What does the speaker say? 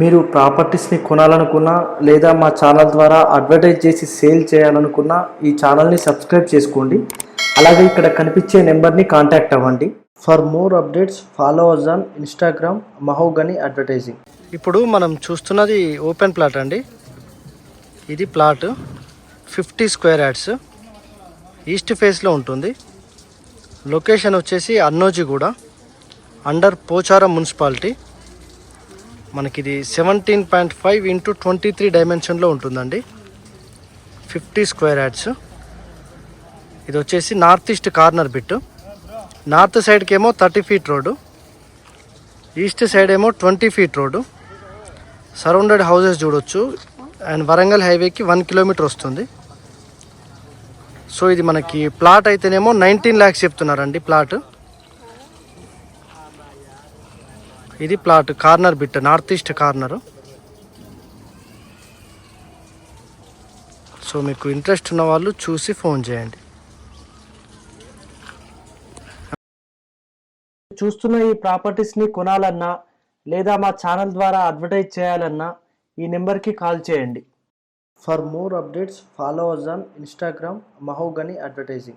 మీరు ప్రాపర్టీస్ని కొనాలనుకున్నా లేదా మా ఛానల్ ద్వారా అడ్వర్టైజ్ చేసి సేల్ చేయాలనుకున్నా ఈ ఛానల్ని సబ్స్క్రైబ్ చేసుకోండి. అలాగే ఇక్కడ కనిపించే నెంబర్ని కాంటాక్ట్ అవ్వండి. For more updates follow us on Instagram Mahogany advertising ఇప్పుడు మనం చూస్తున్నది ఓపెన్ ప్లాట్ అండి. ఇది plot fifty square yards east ఫేస్లో ఉంటుంది. లొకేషన్ వచ్చేసి అన్నోజిగూడ అండర్ పోచారం మున్సిపాలిటీ. మనకి ఇది seventeen point five into twenty three డైమెన్షన్లో ఉంటుందండి. ఫిఫ్టీ స్క్వేర్ యాడ్స్ ఇది వచ్చేసి north east corner bit north సైడ్కి ఏమో thirty feet road east side ఏమో twenty feet road surrounded houses చూడొచ్చు. అండ్ వరంగల్ హైవేకి వన్ కిలోమీటర్ వస్తుంది. సో ఇది మనకి ప్లాట్ అయితేనేమో నైన్టీన్ ల్యాక్స్ చెప్తున్నారండి ప్లాట్ ఇది plot corner bit north east corner. So మీకు ఇంట్రెస్ట్ ఉన్న వాళ్ళు చూసి ఫోన్ చేయండి. చూస్తున్న ఈ ప్రాపర్టీస్ని కొనాలన్నా లేదా మా ఛానల్ ద్వారా అడ్వర్టైజ్ చేయాలన్నా ఈ నెంబర్కి కాల్ చేయండి. For more updates follow us on Instagram Mahogany advertising.